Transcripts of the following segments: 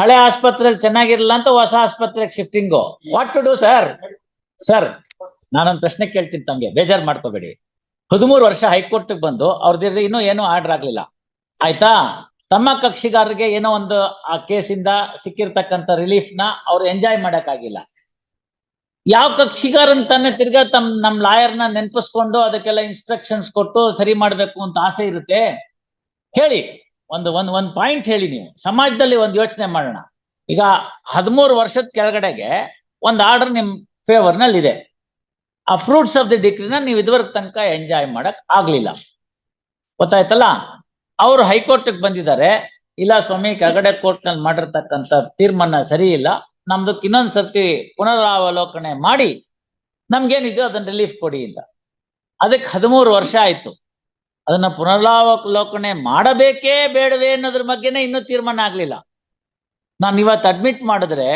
ಹಳೆ ಆಸ್ಪತ್ರೆಯಲ್ಲಿ ಚೆನ್ನಾಗಿರಲ್ಲ ಅಂತ ಹೊಸ ಆಸ್ಪತ್ರೆಗೆ shifting what to do sir sir ನಾನೊಂದು ಪ್ರಶ್ನೆ ಕೇಳ್ತೀನಿ ತಮ್ಗೆ. ಬೇಜಾರ್ ಮಾಡ್ಕೋಬೇಡಿ. ಹದಿಮೂರು ವರ್ಷ ಹೈಕೋರ್ಟ್ ಬಂದು ಅವ್ರದ್ದು ಇನ್ನೂ ಏನೂ ಆರ್ಡರ್ ಆಗ್ಲಿಲ್ಲ. ಆಯ್ತಾ? ತಮ್ಮ ಕಕ್ಷಿಗಾರರಿಗೆ ಏನೋ ಒಂದು ಆ ಕೇಸಿಂದ ಸಿಕ್ಕಿರ್ತಕ್ಕಂಥ ರಿಲೀಫ್ನ ಅವ್ರು ಎಂಜಾಯ್ ಮಾಡಕ್ಕಾಗಿಲ್ಲ. ಯಾವ ಕಕ್ಷಿಗಾರನ್ ತಾನೇ ತಿರ್ಗಾ ತಮ್, ನಮ್ ಲಾಯರ್ನ ನೆನಪಿಸ್ಕೊಂಡು ಅದಕ್ಕೆಲ್ಲ ಇನ್ಸ್ಟ್ರಕ್ಷನ್ಸ್ ಕೊಟ್ಟು ಸರಿ ಮಾಡ್ಬೇಕು ಅಂತ ಆಸೆ ಇರುತ್ತೆ? ಹೇಳಿ. ಒಂದು ಒಂದು ಒಂದು ಪಾಯಿಂಟ್ ಹೇಳಿ ನೀವು. ಸಮಾಜದಲ್ಲಿ ಒಂದು ಯೋಚನೆ ಮಾಡೋಣ. ಈಗ ಹದಿಮೂರು ವರ್ಷದ ಕೆಳಗಡೆಗೆ ಒಂದು ಆರ್ಡರ್ ನಿಮ್ ಫೇವರ್ನಲ್ಲಿ ಇದೆ ಆ ಫ್ರೂಟ್ಸ್ ಆಫ್ ದಿ ಡಿಗ್ರಿನ ನೀವು ಇದುವರೆಗೆ ತನಕ ಎಂಜಾಯ್ ಮಾಡಕ್ ಆಗ್ಲಿಲ್ಲ. ಗೊತ್ತಾಯ್ತಲ್ಲ? ಅವರು ಹೈಕೋರ್ಟ್ ಬಂದಿದ್ದಾರೆ. ಇಲ್ಲ ಸ್ವಾಮಿ, ಕೆಳಗಡೆ ಕೋರ್ಟ್ನಲ್ಲಿ ಮಾಡಿರ್ತಕ್ಕಂಥ ತೀರ್ಮಾನ ಸರಿ ಇಲ್ಲ. ನಮ್ದಕ್ಕೆ ಇನ್ನೊಂದ್ ಸರ್ತಿ ಪುನರಾವಲೋಕನೆ ಮಾಡಿ ನಮ್ಗೇನಿದೆಯೋ ಅದನ್ನ ರಿಲೀಫ್ ಕೊಡಿ ಅಂತ. ಅದಕ್ಕೆ ಹದಿಮೂರು ವರ್ಷ ಆಯ್ತು. ಅದನ್ನ ಪುನರಾವಲೋಕನೆ ಮಾಡಬೇಕೇ ಬೇಡವೇ ಅನ್ನೋದ್ರ ಬಗ್ಗೆನೇ ಇನ್ನೂ ತೀರ್ಮಾನ ಆಗ್ಲಿಲ್ಲ ನಾನು ಇವತ್ತು ಅಡ್ಮಿಟ್ ಮಾಡಿದ್ರೆ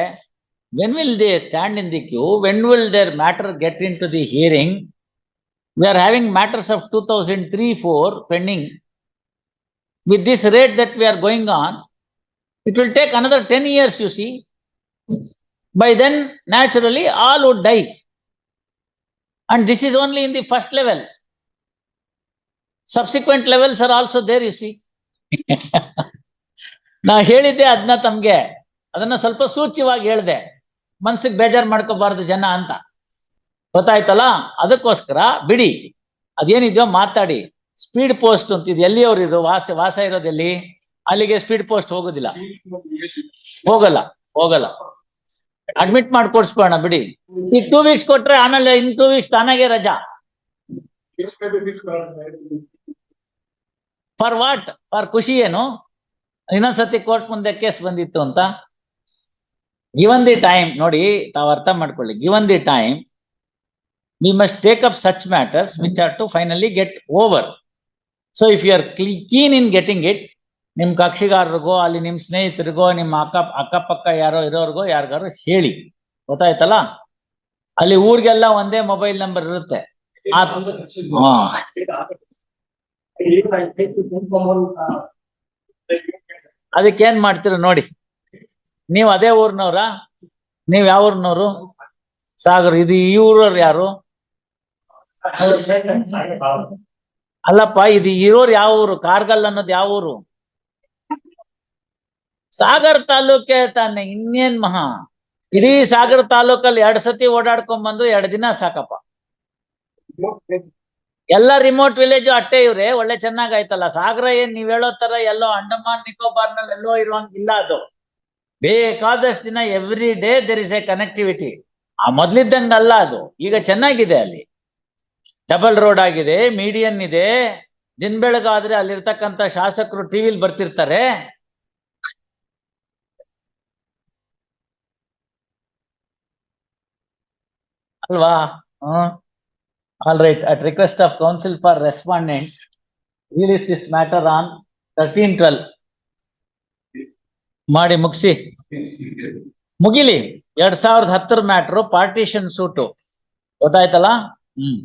when will they stand in the queue when will their matter get into the hearing we are having matters of two thousand three four pending with this rate that we are going on, it will take another 10 years, you see. By then, naturally, all would die. And this is only in the first level. Subsequent levels are also there you see. ನಾ ಹೇಳಿದ್ದೆ ಅದನ್ನ ತಮ್ಗೆ. ಅದನ್ನ ಸ್ವಲ್ಪ ಸೂಚ್ಯವಾಗಿ ಹೇಳ್ದೆ. ಮನ್ಸಿಗೆ ಬೇಜಾರ್ ಮಾಡ್ಕೋಬಾರ್ದು ಜನ ಅಂತ. ಗೊತ್ತಾಯ್ತಲ್ಲ? ಅದಕ್ಕೋಸ್ಕರ ಬಿಡಿ. ಅದೇನಿದ್ಯೋ ಮಾತಾಡಿ. ಸ್ಪೀಡ್ ಪೋಸ್ಟ್ ಅಂತ ಇದು ಎಲ್ಲಿ ಅವ್ರು ಇದು ವಾಸ ವಾಸ ಇರೋದೆಲ್ಲಿ ಅಲ್ಲಿಗೆ ಸ್ಪೀಡ್ ಪೋಸ್ಟ್ ಹೋಗೋದಿಲ್ಲ. ಹೋಗಲ್ಲ ಹೋಗಲ್ಲ. ಅಡ್ಮಿಟ್ ಮಾಡಿ ಕೊಡ್ಸ್ಬೋಣ ಬಿಡಿ. ಈಗ ಟೂ ವೀಕ್ಸ್ ಕೊಟ್ರೆ ಆಮೇಲೆ ಇನ್ ಟೂ ವೀಕ್ಸ್ ತಾನಾಗೆ ರಜಾ. ಫಾರ್ ವಾಟ್ ಫಾರ್ ಖುಷಿ ಏನು? ಇನ್ನೊಂದ್ಸತಿ ಕೋರ್ಟ್ ಮುಂದೆ ಕೇಸ್ ಬಂದಿತ್ತು ಅಂತ? ಗಿವನ್ ದಿ ಟೈಮ್ ನೋಡಿ ತಾವು ಅರ್ಥ ಮಾಡ್ಕೊಳ್ಳಿ. Given the time we must take up such matters which are to finally get over so if you are keen in getting it ನಿಮ್ ಕಕ್ಷಿಗಾರರಿಗೋ ಅಲ್ಲಿ ನಿಮ್ ಸ್ನೇಹಿತರಿಗೋ ನಿಮ್ಮ ಅಕ್ಕ ಅಕ್ಕಪಕ್ಕ ಯಾರೋ ಇರೋರಿಗೋ ಯಾರಿಗಾರು ಹೇಳಿ. ಗೊತ್ತಾಯ್ತಲ್ಲ? ಅಲ್ಲಿ ಊರಿಗೆಲ್ಲ ಒಂದೇ ಮೊಬೈಲ್ ನಂಬರ್ ಇರುತ್ತೆ. ಅದಕ್ಕೆ ಏನ್ ಮಾಡ್ತೀರ ನೋಡಿ. ನೀವ್ ಅದೇ ಊರ್ನವ್ರ, ನೀವ್ ಯಾವ ಊರ್ನವ್ರು? ಸಾಗರ್, ಇದು ಈ ಊರವ್ರು ಯಾರು? ಅಲ್ಲಪ್ಪ, ಇದು ಇರೋರು ಯಾವ ಊರು? ಕಾರ್ಗಲ್ ಅನ್ನೋದು ಯಾವ ಊರು? ಸಾಗರ್ ತಾಲೂಕೆ ತಾನೆ, ಇನ್ನೇನ್ ಮಹಾ? ಇಡೀ ಸಾಗರ್ ತಾಲೂಕಲ್ಲಿ ಎರಡ್ ಸತಿ ಓಡಾಡ್ಕೊಂಡ್ ಬಂದ್ರು ಎರಡ್ ದಿನ ಸಾಕಪ್ಪ. ಎಲ್ಲ ರಿಮೋಟ್ ವಿಲೇಜ್ ಅಟ್ಟೆ ಇವ್ರೆ, ಒಳ್ಳೆ ಚೆನ್ನಾಗಾಯ್ತಲ್ಲ. ಸಾಗರ ಏನ್ ನೀವ್ ಹೇಳೋ ತರ ಎಲ್ಲೋ ಅಂಡಮಾನ್ ನಿಕೋಬಾರ್ನಲ್ಲಿ ಎಲ್ಲೋ ಇರುವಂಗಿಲ್ಲ ಅದು. ಬೇಕಾದಷ್ಟು ದಿನ every day there is a connectivity ಆ ಮೊದ್ಲಿದ್ದಂಗಲ್ಲ ಅದು. ಈಗ ಚೆನ್ನಾಗಿದೆ ಅಲ್ಲಿ. ಡಬಲ್ ರೋಡ್ ಆಗಿದೆ ಮೀಡಿಯನ್ ಇದೆ. ದಿನ ಬೆಳಗಾದ್ರೆ ಅಲ್ಲಿರ್ತಕ್ಕಂಥ ಶಾಸಕರು ಟಿವಿಲ್ ಬರ್ತಿರ್ತಾರೆ. ಅಲ್ವಾ? ಹ್ಮ್. All right at request of counsel for respondent release this matter on thirteen twelve ಮಾಡಿ ಮುಗಿಸಿ ಮುಗಿಲಿ ಎರಡ್ ಸಾವಿರದ ಹತ್ತರ ಮ್ಯಾಟ್ರು ಪಾರ್ಟಿಷನ್ ಸೂಟು ಗೊತ್ತಾಯ್ತಲ್ಲ? ಹ್ಮ್.